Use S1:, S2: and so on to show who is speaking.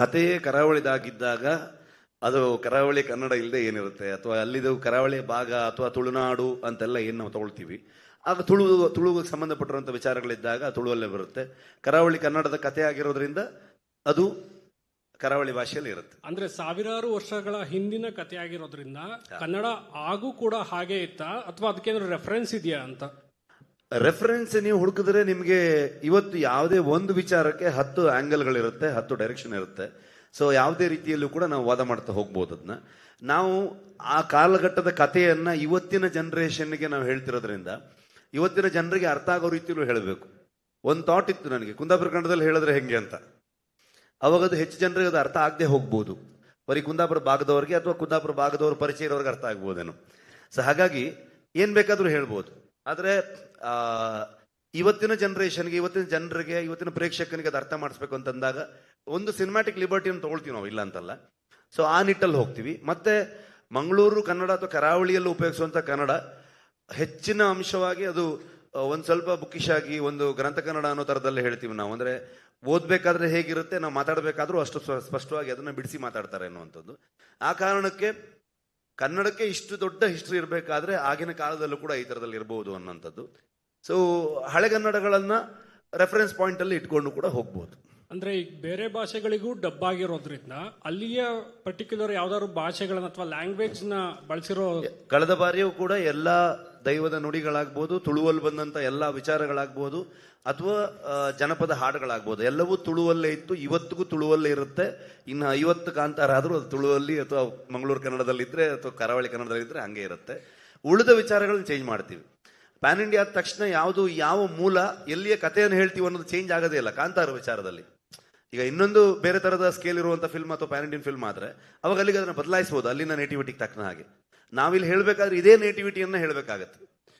S1: ಕಥೆಯೇ ಕರಾವಳಿದಾಗಿದ್ದಾಗ ಅದು ಕರಾವಳಿ ಕನ್ನಡ ಇಲ್ಲದೆ ಏನಿರುತ್ತೆ? ಅಥವಾ ಅಲ್ಲಿದು ಕರಾವಳಿ ಭಾಗ ಅಥವಾ ತುಳುನಾಡು ಅಂತೆಲ್ಲ ಏನು ನಾವು ತಗೊಳ್ತೀವಿ? ಆಗ ತುಳು ತುಳುವಿಗೆ ಸಂಬಂಧಪಟ್ಟಿರುವಂಥ ವಿಚಾರಗಳಿದ್ದಾಗ ತುಳುವಲ್ಲೇ ಬರುತ್ತೆ. ಕರಾವಳಿ ಕನ್ನಡದ ಕಥೆ ಆಗಿರೋದ್ರಿಂದ ಅದು ಕರಾವಳಿ ಭಾಷೆಯಲ್ಲಿ ಇರುತ್ತೆ.
S2: ಅಂದ್ರೆ ಸಾವಿರಾರು ವರ್ಷಗಳ ಹಿಂದಿನ ಕಥೆ ಆಗಿರೋದ್ರಿಂದ ಕನ್ನಡ ಆಗೂ ಕೂಡ ಹಾಗೆ ಇತ್ತಾ? ಅಥವಾ ಅದಕ್ಕೇನಾದ್ರು ರೆಫರೆನ್ಸ್ ಇದೆಯಾ ಅಂತ?
S1: ರೆಫರೆನ್ಸ್ ನೀವು ಹುಡುಕಿದ್ರೆ ನಿಮಗೆ ಇವತ್ತು ಯಾವುದೇ ಒಂದು ವಿಚಾರಕ್ಕೆ ಹತ್ತು ಆ್ಯಂಗಲ್ಗಳಿರುತ್ತೆ ಹತ್ತು ಡೈರೆಕ್ಷನ್ ಇರುತ್ತೆ. ಸೊ ಯಾವುದೇ ರೀತಿಯಲ್ಲೂ ಕೂಡ ನಾವು ವಾದ ಮಾಡ್ತಾ ಹೋಗ್ಬೋದು ಅದನ್ನ ನಾವು ಆ ಕಾಲಘಟ್ಟದ ಕಥೆಯನ್ನು ಇವತ್ತಿನ ಜನರೇಷನ್ಗೆ ನಾವು ಹೇಳ್ತಿರೋದ್ರಿಂದ, ಇವತ್ತಿನ ಜನರಿಗೆ ಅರ್ಥ ಆಗೋ ರೀತಿಯಲ್ಲೂ ಹೇಳಬೇಕು. ಒಂದು ಥಾಟ್ ಇತ್ತು ನನಗೆ, ಕುಂದಾಪುರ ಕನ್ನಡದಲ್ಲಿ ಹೇಳಿದ್ರೆ ಹೆಂಗೆ ಅಂತ. ಅವಾಗ ಅದು ಹೆಚ್ಚು ಜನರಿಗೆ ಅದು ಅರ್ಥ ಆಗದೆ ಹೋಗ್ಬೋದು. ಬರೀ ಕುಂದಾಪುರ ಭಾಗದವ್ರಿಗೆ ಅಥವಾ ಕುಂದಾಪುರ ಭಾಗದವ್ರ ಪರಿಚಯ ಇರೋರಿಗೆ ಅರ್ಥ ಆಗ್ಬೋದೇನೋ. ಸೊ ಹಾಗಾಗಿ ಏನು ಬೇಕಾದರೂ ಹೇಳ್ಬೋದು. ಆದ್ರೆ ಇವತ್ತಿನ ಜನರೇಷನ್ಗೆ ಇವತ್ತಿನ ಜನರಿಗೆ, ಇವತ್ತಿನ ಪ್ರೇಕ್ಷಕನಿಗೆ ಅದು ಅರ್ಥ ಮಾಡಿಸ್ಬೇಕು ಅಂತಂದಾಗ, ಒಂದು ಸಿನಿಮ್ಯಾಟಿಕ್ ಲಿಬರ್ಟಿಯನ್ನು ತೊಗೊಳ್ತೀವಿ ನಾವು, ಇಲ್ಲ ಅಂತಲ್ಲ. ಸೊ ಆ ನಿಟ್ಟಲ್ಲಿ ಹೋಗ್ತೀವಿ. ಮತ್ತೆ, ಮಂಗಳೂರು, ಕನ್ನಡ ಅಥವಾ ಕರಾವಳಿಯಲ್ಲಿ ಉಪಯೋಗಿಸುವಂಥ ಕನ್ನಡ, ಹೆಚ್ಚಿನ ಅಂಶವಾಗಿ ಅದು ಒಂದು ಸ್ವಲ್ಪ ಬುಕ್ಕಿಶ್ ಆಗಿ, ಒಂದು ಗ್ರಂಥ ಕನ್ನಡ ಅನ್ನೋ ಥರದಲ್ಲೇ ಹೇಳ್ತೀವಿ ನಾವು. ಅಂದರೆ, ಓದಬೇಕಾದ್ರೆ ಹೇಗಿರುತ್ತೆ, ನಾವು ಮಾತಾಡಬೇಕಾದ್ರೂ ಅಷ್ಟು ಸ್ಪಷ್ಟವಾಗಿ ಅದನ್ನು ಬಿಡಿಸಿ ಮಾತಾಡ್ತಾರೆ ಅನ್ನುವಂಥದ್ದು. ಆ ಕಾರಣಕ್ಕೆ ಕನ್ನಡಕ್ಕೆ ಇಷ್ಟು ದೊಡ್ಡ ಹಿಸ್ಟ್ರಿ ಇರಬೇಕಾದ್ರೆ ಆಗಿನ ಕಾಲದಲ್ಲೂ ಕೂಡ ಈ ತರದಲ್ಲಿ ಇರಬಹುದು ಅನ್ನೋಂಥದ್ದು. ಸೊ ಹಳೆಗನ್ನಡಗಳನ್ನ ರೆಫರೆನ್ಸ್ ಪಾಯಿಂಟ್ ಅಲ್ಲಿ ಇಟ್ಕೊಂಡು ಕೂಡ ಹೋಗ್ಬೋದು.
S2: ಅಂದ್ರೆ ಈಗ ಬೇರೆ ಭಾಷೆಗಳಿಗೂ ಡಬ್ ಆಗಿರೋದ್ರಿಂದ ಅಲ್ಲಿಯ ಪರ್ಟಿಕ್ಯುಲರ್ ಯಾವ್ದಾದ್ರು ಭಾಷೆಗಳನ್ನ ಅಥವಾ ಲ್ಯಾಂಗ್ವೇಜ್ನ ಬಳಸಿರೋ
S1: ಕಳೆದ ಬಾರಿಯೂ ಕೂಡ ಎಲ್ಲ ದೈವದ ನುಡಿಗಳಾಗ್ಬೋದು, ತುಳುವಲ್ಲಿ ಬಂದಂಥ ಎಲ್ಲ ವಿಚಾರಗಳಾಗ್ಬೋದು, ಅಥವಾ ಜನಪದ ಹಾಡುಗಳಾಗ್ಬೋದು, ಎಲ್ಲವೂ ತುಳುವಲ್ಲೇ ಇತ್ತು, ಇವತ್ತಿಗೂ ತುಳುವಲ್ಲೇ ಇರುತ್ತೆ. ಇನ್ನು ಐವತ್ತು ಕಾಂತಾರ ಆದರೂ ಅದು ತುಳುವಲ್ಲಿ ಅಥವಾ ಮಂಗಳೂರು ಕನ್ನಡದಲ್ಲಿ ಇದ್ದರೆ ಅಥವಾ ಕರಾವಳಿ ಕನ್ನಡದಲ್ಲಿ ಇದ್ರೆ ಹಂಗೆ ಇರುತ್ತೆ. ಉಳಿದ ವಿಚಾರಗಳನ್ನ ಚೇಂಜ್ ಮಾಡ್ತೀವಿ. ಪ್ಯಾನ್ ಇಂಡಿಯಾ ಆದ ತಕ್ಷಣ ಯಾವುದು, ಯಾವ ಮೂಲ, ಎಲ್ಲಿಯ ಕಥೆಯನ್ನು ಹೇಳ್ತೀವಿ ಅನ್ನೋದು ಚೇಂಜ್ ಆಗೋದೇ ಇಲ್ಲ ಕಾಂತಾರ ವಿಚಾರದಲ್ಲಿ. ಈಗ ಇನ್ನೊಂದು ಬೇರೆ ಥರದ ಸ್ಕೇಲ್ ಇರುವಂಥ ಫಿಲ್ಮ್ ಅಥವಾ ಪ್ಯಾನ್ ಇಂಡಿಯನ್ ಫಿಲ್ಮ್ ಆದರೆ, ಅವಾಗ ಅಲ್ಲಿಗೆ ಅದನ್ನು ಬದಲಾಯಿಸಬಹುದು ಅಲ್ಲಿನ ನೇಟಿವಿಟಿಗೆ ತಕ್ಕನ ಹಾಗೆ. ನಾವಿಲ್ಲಿ ಹೇಳಬೇಕಾದ್ರೆ ಇದೇ ನೇಟಿವಿಟಿಯನ್ನು ಹೇಳ್ಬೇಕಾಗತ್ತೆ.